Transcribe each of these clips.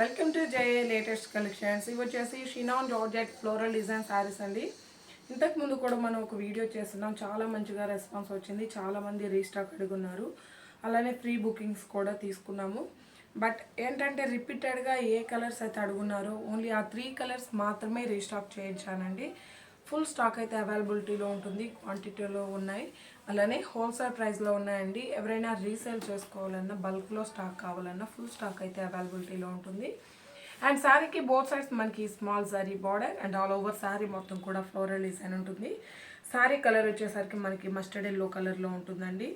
Welcome to J latest collections ఇవి వచ్చేసి chinon georgette floral design saris అండి. ఇంతకు ముందు కూడా మనం ఒక వీడియో చేస్తున్నాం. చాలా మంచిగా రెస్పాన్స్ వచ్చింది. చాలా మంది రీస్టాక్ అడుగున్నారు. అలానే ఫ్రీ బుకింగ్స్ కూడా తీసుకున్నాము. బట్ ఏంటంటే రిపీటెడ్గా ఏ కలర్స్ అయితే అడుగున్నారో ఓన్లీ ఆ త్రీ కలర్స్ మాత్రమే రీస్టాక్ చేయించానండి. ఫుల్ స్టాక్ అయితే అవైలబిలిటీలో ఉంటుంది క్వాంటిటీలో ఉన్నాయి. అలానే హోల్సేల్ ప్రైస్లో ఉన్నాయండి. ఎవరైనా రీసేల్ చేసుకోవాలన్నా బల్క్లో స్టాక్ కావాలన్నా ఫుల్ స్టాక్ అయితే అవైలబిలిటీలో ఉంటుంది. అండ్ శారీకి బోత్ సైడ్స్ మనకి small sari border and all over sari మొత్తం కూడా ఫ్లోరల్ డిజైన్ ఉంటుంది. శారీ కలర్ వచ్చేసరికి మనకి మస్టర్డ్ ఎల్లో కలర్లో ఉంటుందండి.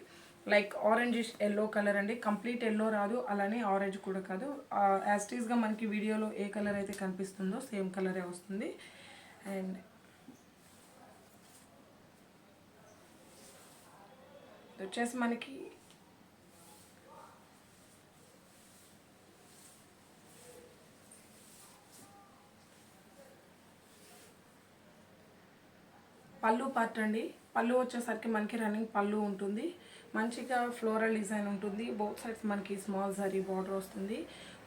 లైక్ ఆరెంజ్ ఎల్లో కలర్ అండి. కంప్లీట్ ఎల్లో రాదు అలానే ఆరెంజ్ కూడా కాదు. యాస్టీస్గా మనకి వీడియోలో ఏ కలర్ అయితే కనిపిస్తుందో సేమ్ కలరే వస్తుంది. అండ్ ఇది వచ్చేసి మనకి పళ్ళు పార్ట్ అండి పళ్ళు వచ్చేసరికి మనకి రన్నింగ్ పళ్ళు ఉంటుంది. మంచిగా ఫ్లోరల్ డిజైన్ ఉంటుంది. బోత్ సైడ్స్ మనకి స్మాల్ సరీ బార్డర్ వస్తుంది.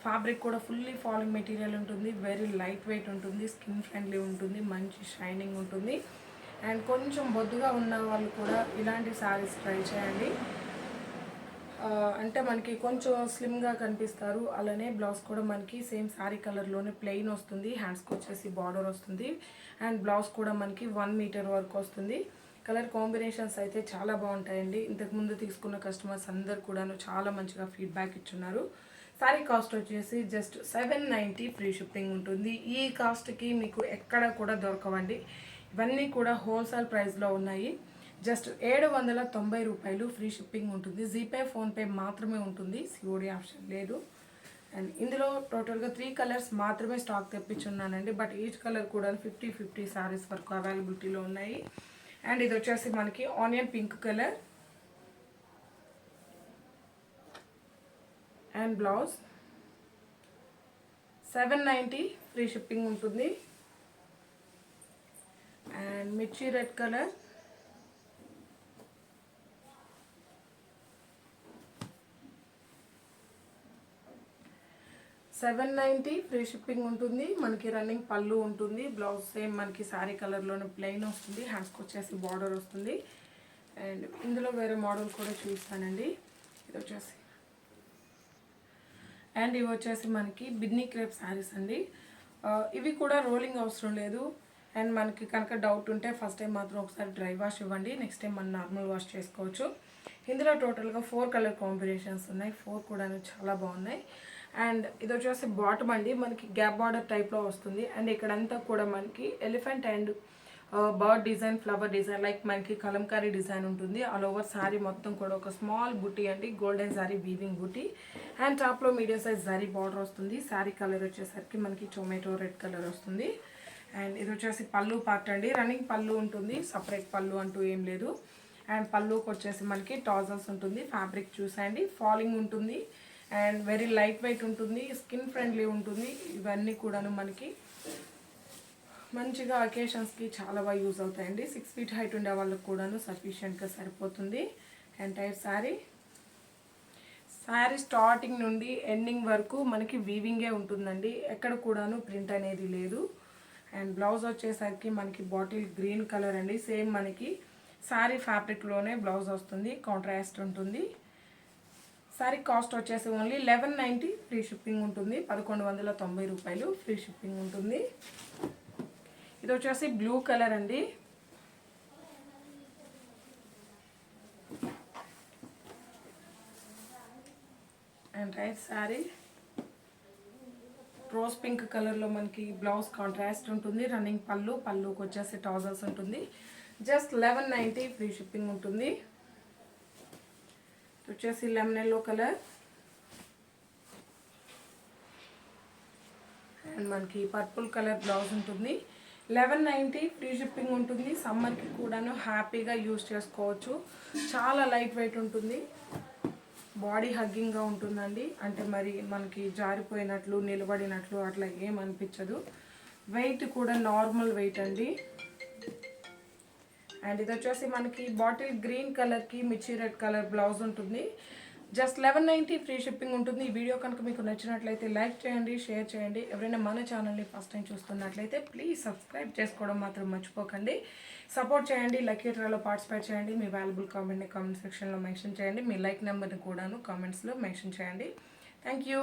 ఫ్యాబ్రిక్ కూడా ఫుల్లీ ఫాలింగ్ మెటీరియల్ ఉంటుంది. వెరీ లైట్ వెయిట్ ఉంటుంది. స్కిన్ ఫ్రెండ్లీ ఉంటుంది. మంచి షైనింగ్ ఉంటుంది. అండ్ కొంచెం బొద్దుగా ఉన్న వాళ్ళు కూడా ఇలాంటి శారీస్ ట్రై చేయండి. అంటే మనకి కొంచెం స్లిమ్గా కనిపిస్తారు. అలానే బ్లౌజ్ కూడా మనకి సేమ్ శారీ కలర్లోనే ప్లెయిన్ వస్తుంది. హ్యాండ్స్కి వచ్చేసి బార్డర్ వస్తుంది. అండ్ బ్లౌజ్ కూడా మనకి వన్ మీటర్ వరకు వస్తుంది. కలర్ కాంబినేషన్స్ అయితే చాలా బాగుంటాయండి. ఇంతకుముందు తీసుకున్న కస్టమర్స్ అందరు కూడాను చాలా మంచిగా ఫీడ్బ్యాక్ ఇచ్చున్నారు. శారీ కాస్ట్ వచ్చేసి just seven ninety free shipping ఉంటుంది. ఈ కాస్ట్కి మీకు ఎక్కడ కూడా దొరకవండి. ఇవన్నీ కూడా హోల్సేల్ ప్రైస్లో ఉన్నాయి. జస్ట్ ఏడు వందల తొంభై రూపాయలు ఫ్రీ షిప్పింగ్ ఉంటుంది. జీపే ఫోన్పే మాత్రమే ఉంటుంది. సిఓడి ఆప్షన్ లేదు. అండ్ ఇందులో టోటల్గా త్రీ కలర్స్ మాత్రమే స్టాక్ తెప్పించున్నానండి. బట్ ఈచ్ కలర్ కూడా ఫిఫ్టీ ఫిఫ్టీ సారీస్ వరకు అవైలబిలిటీలో ఉన్నాయి. అండ్ ఇది వచ్చేసి మనకి onion pink colour. And blouse. Seven ninety free shipping ఉంటుంది. అండ్ మిర్చి red colour seven ninety free shipping ఉంటుంది. మనకి రన్నింగ్ పళ్ళు ఉంటుంది. బ్లౌజ్ సేమ్ మనకి శారీ కలర్లోనే ప్లెయిన్ వస్తుంది. హ్యాండ్స్కి వచ్చేసి బార్డర్ వస్తుంది. అండ్ ఇందులో వేరే మోడల్ కూడా చూస్తానండి ఇది వచ్చేసి. అండ్ ఇవి వచ్చేసి మనకి బిడ్నీ క్రేప్ శారీస్ అండి. Uh, ఇవి కూడా రోలింగ్ అవసరం లేదు. అండ్ మనకి కనుక డౌట్ ఉంటే ఫస్ట్ టైం మాత్రం ఒకసారి డ్రై వాష్ ఇవ్వండి. నెక్స్ట్ టైం మనం నార్మల్ వాష్ చేసుకోవచ్చు. ఇందులో టోటల్గా ఫోర్ కలర్ కాంబినేషన్స్ ఉన్నాయి. ఫోర్ కూడా చాలా బాగున్నాయి. అండ్ ఇది వచ్చేసి బాటమ్ అండి. మనకి గ్యాప్ బార్డర్ టైప్లో వస్తుంది. అండ్ ఇక్కడంతా కూడా మనకి elephant and bird design flower design like మనకి కలంకారీ డిజైన్ ఉంటుంది. ఆల్ ఓవర్ శారీ మొత్తం కూడా ఒక స్మాల్ బుటీ అండి. గోల్డెన్ శారీ వీవింగ్ బుట్టి. అండ్ టాప్లో మీడియం సైజ్ శారీ బార్డర్ వస్తుంది. శారీ కలర్ వచ్చేసరికి మనకి టొమాటో రెడ్ కలర్ వస్తుంది. అండ్ ఇది వచ్చేసి పళ్ళు పార్ట్ అండి. రన్నింగ్ పళ్ళు ఉంటుంది. సపరేట్ పళ్ళు అంటూ ఏం లేదు. అండ్ పళ్ళుకి వచ్చేసి మనకి టాజల్స్ ఉంటుంది. ఫ్యాబ్రిక్ చూసేయండి ఫాలింగ్ ఉంటుంది. అండ్ వెరీ లైట్ వెయిట్ ఉంటుంది. స్కిన్ ఫ్రెండ్లీ ఉంటుంది. ఇవన్నీ కూడాను మనకి మంచిగా అకేషన్స్కి చాలా బాగా యూజ్ అవుతాయండి. సిక్స్ ఫీట్ హైట్ ఉండే వాళ్ళకి కూడాను సఫిషియెంట్గా సరిపోతుంది. ఎంటైర్ శారీ శారీ స్టార్టింగ్ నుండి ఎండింగ్ వరకు మనకి వీవింగే ఉంటుందండి. ఎక్కడ కూడాను ప్రింట్ అనేది లేదు. అండ్ బ్లౌజ్ వచ్చేసరికి మనకి బాటిల్ గ్రీన్ కలర్ అండి. సేమ్ మనకి శారీ ఫ్యాబ్రిక్లోనే బ్లౌజ్ వస్తుంది కాంట్రాస్ట్ ఉంటుంది. శారీ కాస్ట్ వచ్చేసి only eleven ninety free shipping ఉంటుంది. పదకొండు వందల తొంభై రూపాయలు ఫ్రీ షిప్పింగ్ ఉంటుంది. ఇది వచ్చేసి బ్లూ కలర్ అండి. And right sari rose pink కలర్లో మనకి బ్లౌజ్ కాంట్రాస్ట్ ఉంటుంది రన్నింగ్ పళ్ళు పళ్ళుకి వచ్చేసి ట్రౌజర్స్ ఉంటుంది. Just eleven ninety free shipping ఉంటుంది. వచ్చేసి లెమన్ ఎల్లో కలర్ అండ్ మనకి పర్పుల్ కలర్ బ్లౌజ్ ఉంటుంది. లెవెన్ నైంటీ ఫ్రీ షిప్పింగ్ ఉంటుంది. సమ్మర్కి కూడాను హ్యాపీగా యూస్ చేసుకోవచ్చు. చాలా లైట్ వెయిట్ ఉంటుంది. బాడీ హగ్గింగ్గా ఉంటుందండి. అంటే మరి మనకి జారిపోయినట్లు నిలబడినట్లు అట్లా ఏం అనిపించదు. వెయిట్ కూడా నార్మల్ వెయిట్ అండి. అండ్ ఇది వచ్చేసి మనకి బాటిల్ గ్రీన్ కలర్కి మిర్చి రెడ్ కలర్ బ్లౌజ్ ఉంటుంది. Just eleven ninety free shipping ఉంటుంది. ఈ వీడియో కనుక మీకు నచ్చినట్లయితే లైక్ చేయండి షేర్ చేయండి. ఎవరైనా మన ఛానల్ని ఫస్ట్ టైం చూస్తున్నట్లయితే ప్లీజ్ సబ్స్క్రైబ్ చేసుకోవడం మాత్రం మర్చిపోకండి. సపోర్ట్ చేయండి లక్కీ డ్రాలో పార్టిసిపేట్ చేయండి. మీ వాల్యుబుల్ కామెంట్ని కామెంట్ సెక్షన్లో మెన్షన్ చేయండి. మీ లైక్ నెంబర్ని కూడాను కామెంట్స్లో మెన్షన్ చేయండి. Thank you.